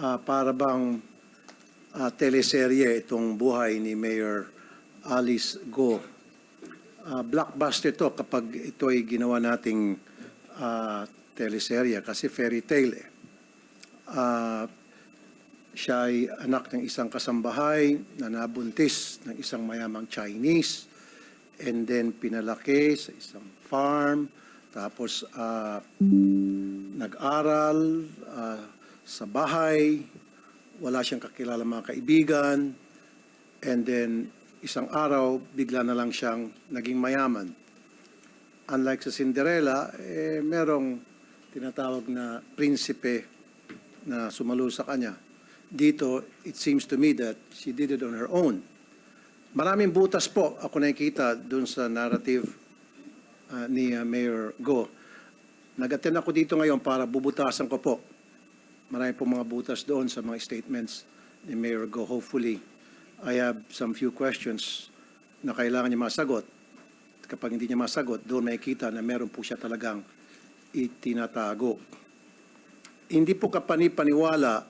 ah, para bang ah, teleserye itong buhay ni Mayor Alice Go. Ah, blockbuster to kapag ito ay ginawa nating ah, teleserye kasi fairy tale eh. Ah, siya ay anak ng isang kasambahay na nabuntis ng isang mayamang Chinese and then pinalaki sa isang farm tapos ah, nag-aral ah, sa bahay wala siyang kakilala mga kaibigan and then isang araw bigla na lang siyang naging mayaman. Unlike sa Cinderella eh merong tinatawag na prinsipe na sumalo sa kanya. Dito it seems to me that she did it on her own. Maraming butas po ako nakikita dun sa narrative ah, ni ah, Mayor Go. Nag-attend ako dito ngayon para bubutasan ko po marami po mga butas doon sa mga statements ni Mayor Go. Hopefully, I have some few questions na kailangan niya masagot. Kapag hindi niya masagot, doon makikita na meron po siya talagang itinatago. Hindi po kapanipaniwala